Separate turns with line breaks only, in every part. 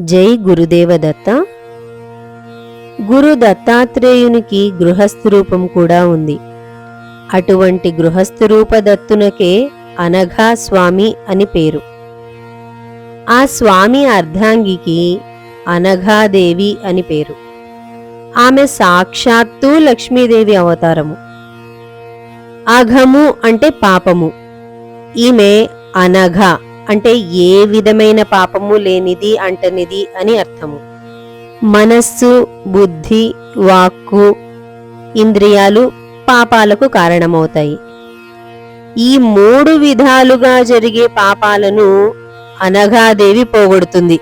జై గురుదేవదత్త. గురు దత్తాత్రేయునికి గృహస్థు రూపం కూడా ఉంది. అటువంటి గృహస్థు రూప దత్తునకే అనఘా స్వామి అని పేరు. ఆ స్వామి అర్ధాంగికి అనఘాదేవి అని పేరు. ఆమె సాక్షాత్తు లక్ష్మీదేవి అవతారము. అఘము అంటే పాపము. ఈమె అనఘ అంటే ఏ విధమైన పాపము లేనిది అంటనిది అని అర్థము. మనస్సు బుద్ధి వాక్కు ఇంద్రియాలు పాపాలకు కారణమవుతాయి. ఈ మూడు విధాలుగా జరిగే పాపాలను అనఘాదేవి పోగొడుతుంది.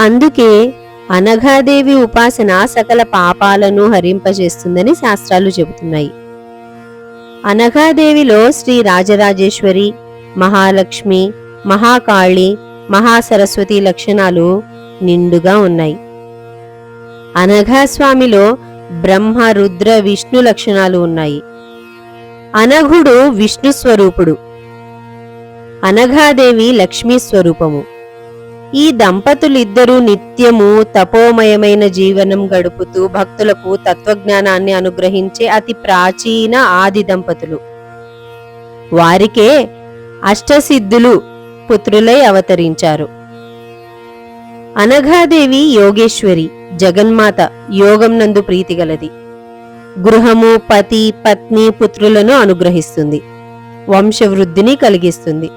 అందుకే అనఘాదేవి ఉపాసన సకల పాపాలను హరింపజేస్తుందని శాస్త్రాలు చెబుతున్నాయి. అనఘాదేవిలో శ్రీ రాజరాజేశ్వరి మహాలక్ష్మి మహాకాళి మహాసరస్వతి లక్షణాలు నిండుగా ఉన్నాయి. అనఘాస్వామిలో బ్రహ్మ రుద్ర విష్ణు లక్షణాలు ఉన్నాయి. అనఘుడు విష్ణు స్వరూపుడు. అనఘాదేవి లక్ష్మీ స్వరూపము. ఈ దంపతులిద్దరూ నిత్యము తపోమయమైన జీవనం గడుపుతూ భక్తులకు తత్వజ్ఞానాన్ని అనుగ్రహించే అతి ప్రాచీన ఆది దంపతులు. వారికే అష్టసిద్ధులు పుత్రులై అవతరించారు. అనఘాదేవి యోగేశ్వరి జగన్మాత యోగం నందు ప్రీతిగలది. గృహము పతి పత్ని పుత్రులను అనుగ్రహిస్తుంది. వంశవృద్ధిని కలిగిస్తుంది.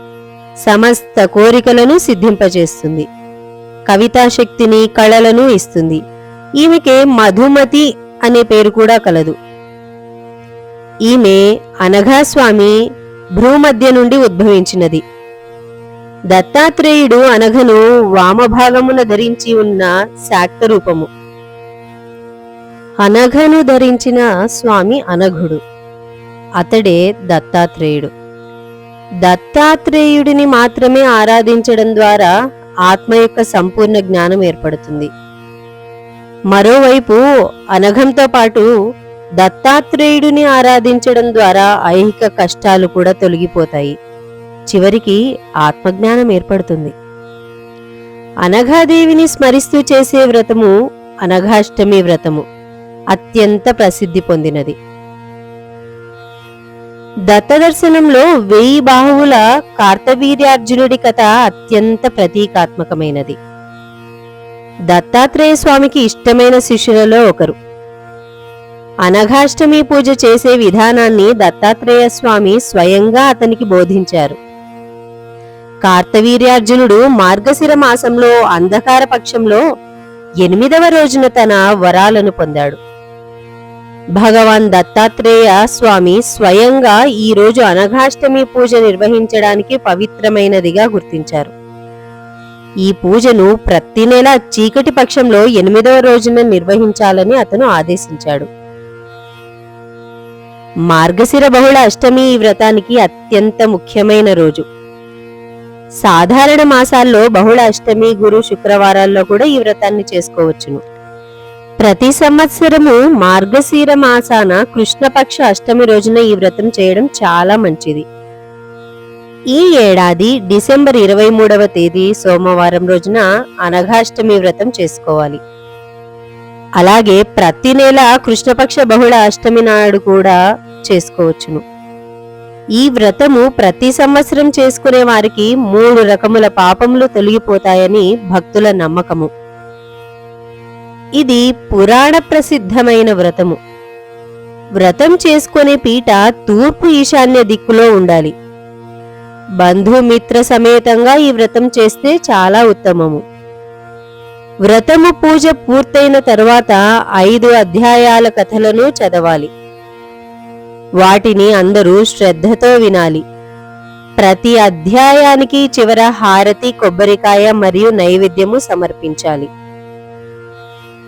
సమస్త కోరికలను సిద్ధింపజేస్తుంది. కవితాశక్తిని కళలను ఇస్తుంది. ఈమెకే మధుమతి అనే పేరు కూడా కలదు. ఈమె అనఘాస్వామి భూమధ్య నుండి ఉద్భవించినది. దత్తాత్రేయుడు అనఘను వామభాగమున ధరించి ఉన్న శాక్త రూపము. అనఘను ధరించిన స్వామి అనఘుడు. అతడే దత్తాత్రేయుడు. దత్తాత్రేయుడిని మాత్రమే ఆరాధించడం ద్వారా ఆత్మ యొక్క సంపూర్ణ జ్ఞానం ఏర్పడుతుంది. మరోవైపు అనఘంతో పాటు దత్తాత్రేయుడిని ఆరాధించడం ద్వారా ఐహిక కష్టాలు కూడా తొలగిపోతాయి. చివరికి ఆత్మజ్ఞానం ఏర్పడుతుంది. అనఘాదేవిని స్మరిస్తూ చేసే వ్రతము అనఘాష్టమి వ్రతము అత్యంత ప్రసిద్ధి పొందినది. దత్తదర్శనంలో వెయ్యి బాహువుల కార్తవీర్యార్జునుడి కథ అత్యంత ప్రతీకాత్మకమైనది. దత్తాత్రేయ స్వామికి ఇష్టమైన శిష్యులలో ఒకరు. అనఘాష్టమి పూజ చేసే విధానాన్ని దత్తాత్రేయ స్వామి స్వయంగా అతనికి బోధించారు. కార్తవీర్యార్జునుడు మార్గశిర మాసంలో అంధకార పక్షంలో ఎనిమిదవ రోజున తన వరాలను పొందాడు. భగవాన్ దత్తాత్రేయ స్వామి స్వయంగా ఈ రోజు అనఘాష్టమి పూజ నిర్వహించడానికి పవిత్రమైనదిగా గుర్తించారు. ఈ పూజను ప్రతి నెల చీకటి పక్షంలో ఎనిమిదవ రోజున నిర్వహించాలని అతను ఆదేశించాడు. మార్గశిర బహుళ అష్టమి ఈ వ్రతానికి అత్యంత ముఖ్యమైన రోజు. సాధారణ మాసాల్లో బహుళ అష్టమి గురు శుక్రవారాల్లో కూడా ఈ వ్రతాన్ని చేసుకోవచ్చును. ప్రతి సంవత్సరము మార్గశీర మాసాన కృష్ణపక్ష అష్టమి రోజున ఈ వ్రతం చేయడం చాలా మంచిది. ఈ ఏడాది డిసెంబర్ ఇరవై మూడవ తేదీ సోమవారం రోజున అనఘాష్టమి వ్రతం చేసుకోవాలి. అలాగే ప్రతి నెల కృష్ణపక్ష బహుళ అష్టమి నాడు కూడా చేసుకోవచ్చును. ఈ వ్రతము ప్రతి సంవత్సరం చేసుకునే వారికి మూడు రకముల పాపములు తొలగిపోతాయని భక్తుల నమ్మకము. ఇది పురాణ ప్రసిద్ధమైన వ్రతము. వ్రతం చేసుకునే పీట తూర్పు ఈశాన్య దిక్కులో ఉండాలి. బంధుమిత్ర సమేతంగా ఈ వ్రతం చేస్తే చాలా ఉత్తమము. వ్రతము పూజ పూర్తయిన తరువాత ఐదు అధ్యాయాల కథలను చదవాలి. వాటిని అందరూ శ్రద్ధతో వినాలి. ప్రతి అధ్యాయానికి చివర హారతి కొబ్బరికాయ మరియు నైవేద్యము సమర్పించాలి.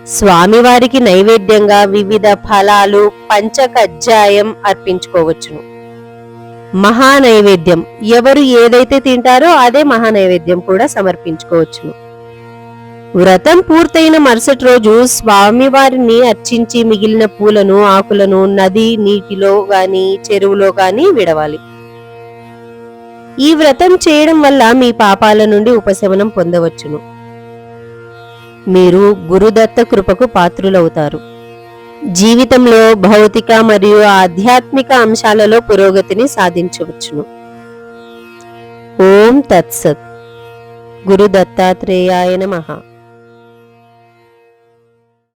స్వామివారికి నైవేద్యంగా వివిధ ఫలాలు పంచకజ్జాయం అర్పించుకోవచ్చును. మహానైవేద్యం. ఎవరు ఏదైతే తింటారో అదే మహానైవేద్యం కూడా సమర్పించుకోవచ్చును. వ్రతం పూర్తయిన మరుసటి రోజు స్వామివారిని అర్చించి మిగిలిన పూలను ఆకులను నది నీటిలో గాని చెరువులో గాని విడవాలి. ఈ వ్రతం చేయడం వల్ల మీ పాపాల నుండి ఉపశమనం పొందవచ్చును. మీరు గురుదత్త కృపకు పాత్రులవుతారు. జీవితంలో భౌతిక మరియు ఆధ్యాత్మిక అంశాలలో పురోగతిని సాధించవచ్చును. ఓం తత్సత్. గురు దత్తాత్రేయాయ నమః.